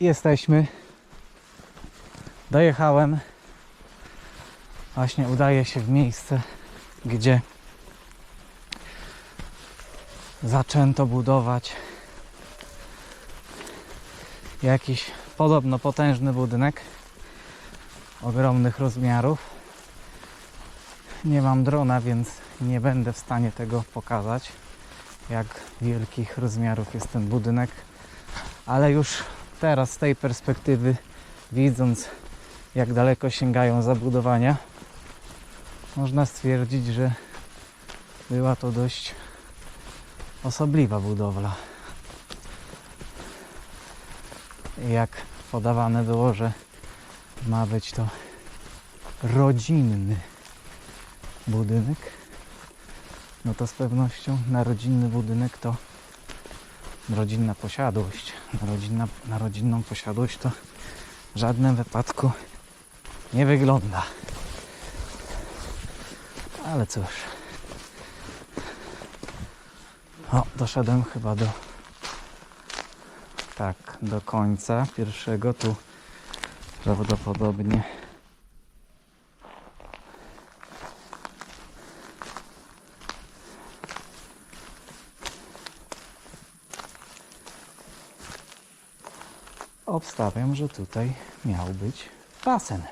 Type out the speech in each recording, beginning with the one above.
jesteśmy. Dojechałem. Właśnie udaję się w miejsce, gdzie zaczęto budować jakiś podobno potężny budynek ogromnych rozmiarów. Nie mam drona, więc nie będę w stanie tego pokazać, jak wielkich rozmiarów jest ten budynek, ale już teraz z tej perspektywy, widząc jak daleko sięgają zabudowania, można stwierdzić, że była to dość osobliwa budowla. Jak podawane było, że ma być to rodzinny budynek, no to z pewnością na rodzinny budynek to rodzinna posiadłość. Na, rodzinna, na rodzinną posiadłość to w żadnym wypadku nie wygląda. Ale cóż. O, doszedłem chyba do tak, do końca pierwszego tu prawdopodobnie obstawiam, że tutaj miał być basen.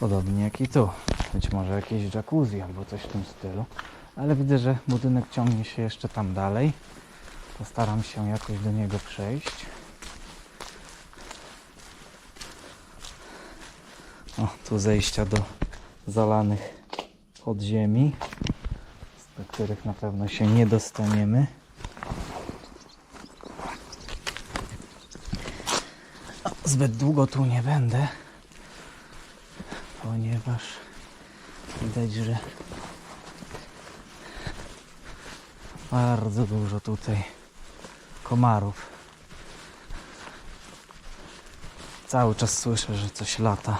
Podobnie jak i tu. Być może jakieś jacuzzi albo coś w tym stylu. Ale widzę, że budynek ciągnie się jeszcze tam dalej. Postaram się jakoś do niego przejść. O, tu zejścia do zalanych podziemi, do których na pewno się nie dostaniemy. Zbyt długo tu nie będę, ponieważ widać, że bardzo dużo tutaj komarów. Cały czas słyszę, że coś lata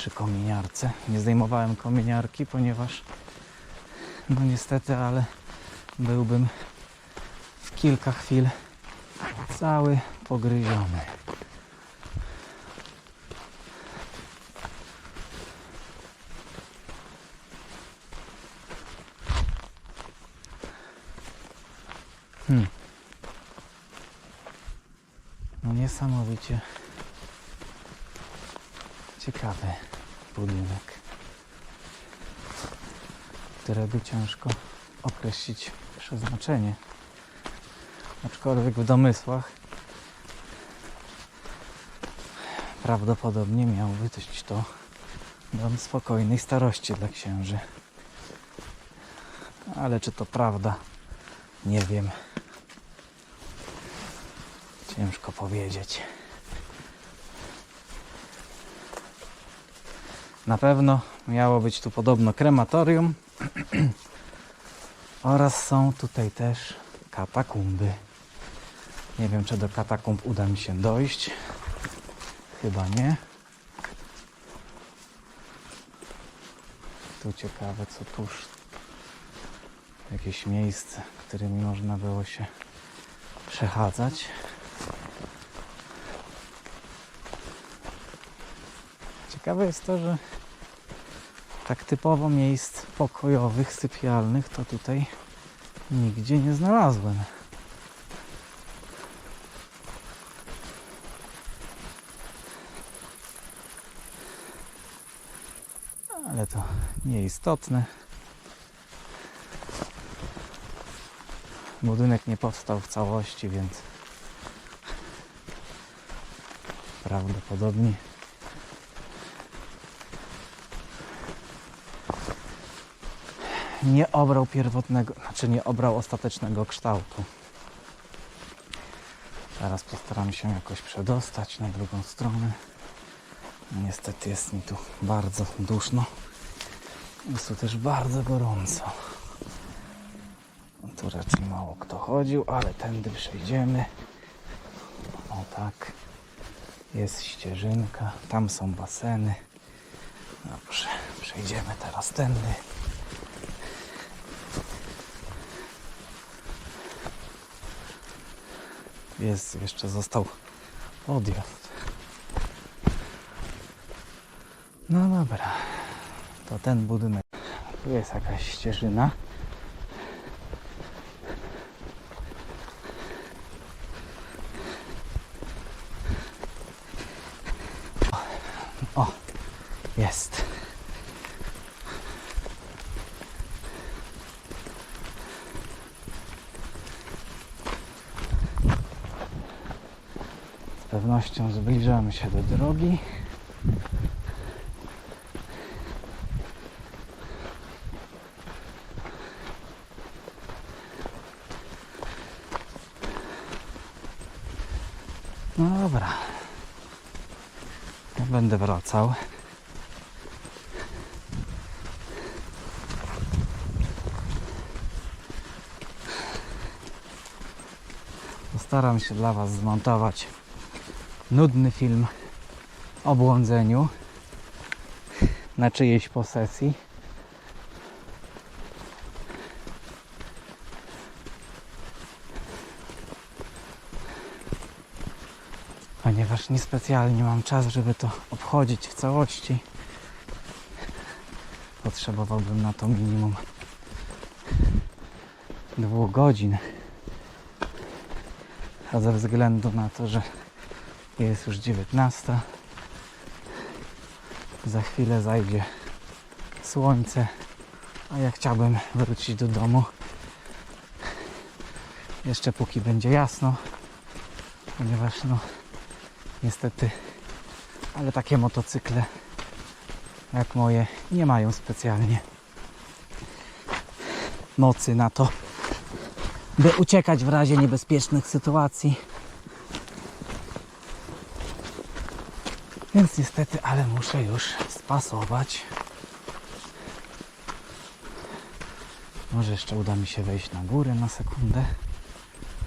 przy kominiarce. Nie zdejmowałem kominiarki, ponieważ no niestety, ale byłbym w kilka chwil cały pogryziony. Hmm. No niesamowicie ciekawy budynek, którego ciężko określić przeznaczenie. Aczkolwiek w domysłach prawdopodobnie miał być to dom spokojnej starości dla księży. Ale czy to prawda? Nie wiem. Ciężko powiedzieć. Na pewno miało być tu podobno krematorium oraz są tutaj też katakumby. Nie wiem, czy do katakumb uda mi się dojść. Chyba nie. Tu ciekawe, co tuż. Jakieś miejsce, którymi można było się przechadzać. Ciekawe jest to, że tak typowo miejsc pokojowych, sypialnych to tutaj nigdzie nie znalazłem. Ale to nieistotne. Budynek nie powstał w całości, więc prawdopodobnie nie obrał pierwotnego, znaczy nie obrał ostatecznego kształtu. Teraz postaram się jakoś przedostać na drugą stronę. Niestety jest mi tu bardzo duszno. Jest tu też bardzo gorąco. Tu raczej mało kto chodził, ale tędy przejdziemy. O tak. Jest ścieżynka, tam są baseny. Dobrze, przejdziemy teraz tędy. Jest, jeszcze został odjazd. No dobra, to ten budynek. Tu jest jakaś ścieżyna. O, jest. Z pewnością zbliżamy się do drogi. No dobra. Będę wracał. Postaram się dla Was zmontować nudny film o błądzeniu na czyjejś posesji. Ponieważ niespecjalnie mam czas, żeby to obchodzić w całości. Potrzebowałbym na to minimum dwóch godzin. A ze względu na to, że jest już 19, za chwilę zajdzie słońce, a ja chciałbym wrócić do domu jeszcze póki będzie jasno, ponieważ no niestety, ale takie motocykle jak moje nie mają specjalnie mocy na to, by uciekać w razie niebezpiecznych sytuacji. Więc niestety, ale muszę już spasować. Może jeszcze uda mi się wejść na górę na sekundę.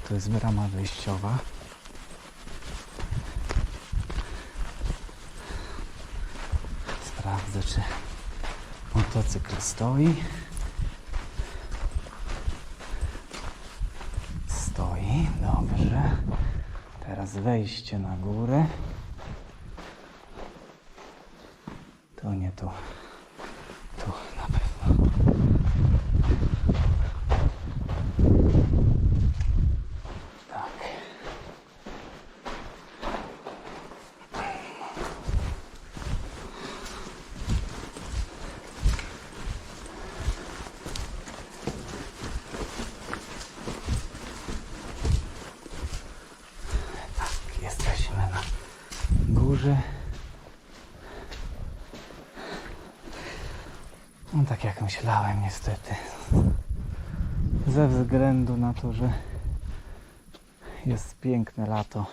To jest brama wejściowa. Sprawdzę, czy motocykl stoi. Stoi, dobrze. Teraz wejście na górę. To nie tu. Tu na pewno. Tak. Tak, jesteśmy na górze. No tak jak myślałem niestety. Ze względu na to, że jest piękne lato.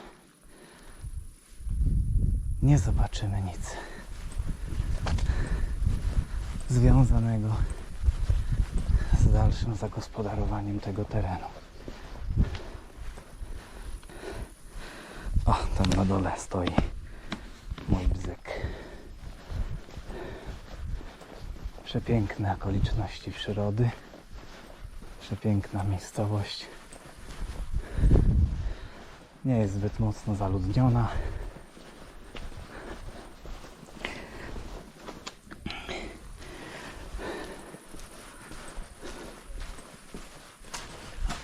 Nie zobaczymy nic związanego z dalszym zagospodarowaniem tego terenu. O, tam na dole stoi Przepiękne okoliczności przyrody. Przepiękna miejscowość. Nie jest zbyt mocno zaludniona.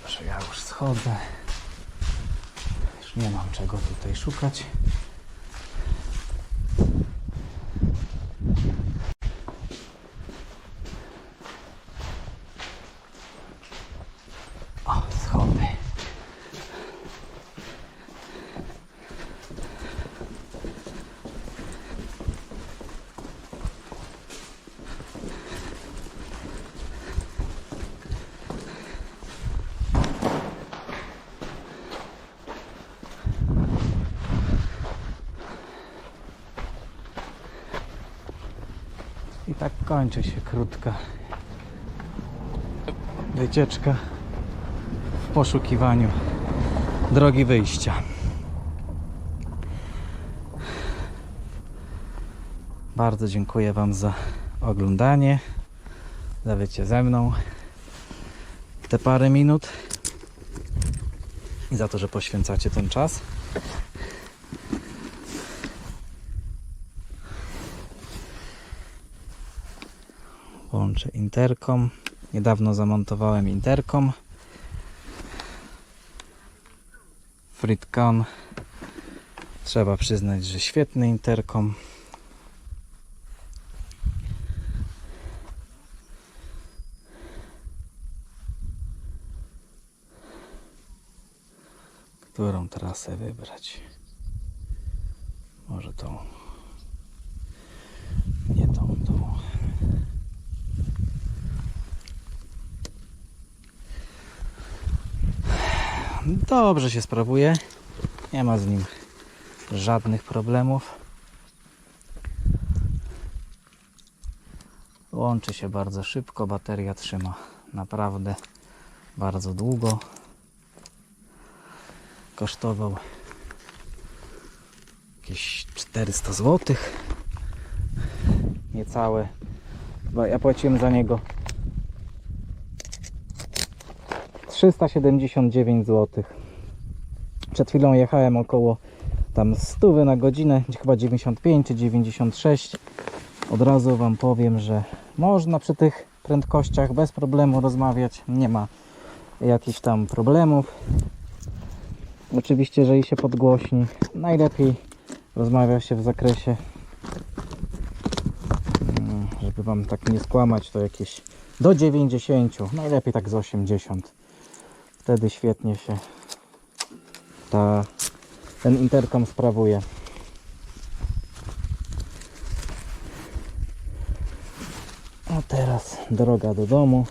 Dobrze, ja już schodzę. Już nie mam czego tutaj szukać. O, schody. I tak kończy się krótka wycieczka w poszukiwaniu drogi wyjścia. Bardzo dziękuję Wam za oglądanie, za bycie ze mną te parę minut i za to, że poświęcacie ten czas. Włączę interkom. Niedawno zamontowałem interkom. Fritcon. Trzeba przyznać, że świetny interkom. Którą trasę wybrać? Może tą. Nie tą, tą. Dobrze się sprawuje. Nie ma z nim żadnych problemów. Łączy się bardzo szybko, bateria trzyma naprawdę bardzo długo. Kosztował jakieś 400 zł. Niecałe. Chyba Ja płaciłem za niego 379 zł. Przed chwilą jechałem około tam 100 na godzinę, chyba 95 czy 96. Od razu Wam powiem, że można przy tych prędkościach bez problemu rozmawiać. Nie ma jakichś tam problemów. Oczywiście, jeżeli się podgłośni, najlepiej rozmawia się w zakresie, mm, żeby Wam tak nie skłamać, to jakieś do 90, najlepiej tak z 80. Wtedy świetnie się ta, ten interkom sprawuje. A teraz droga do domu.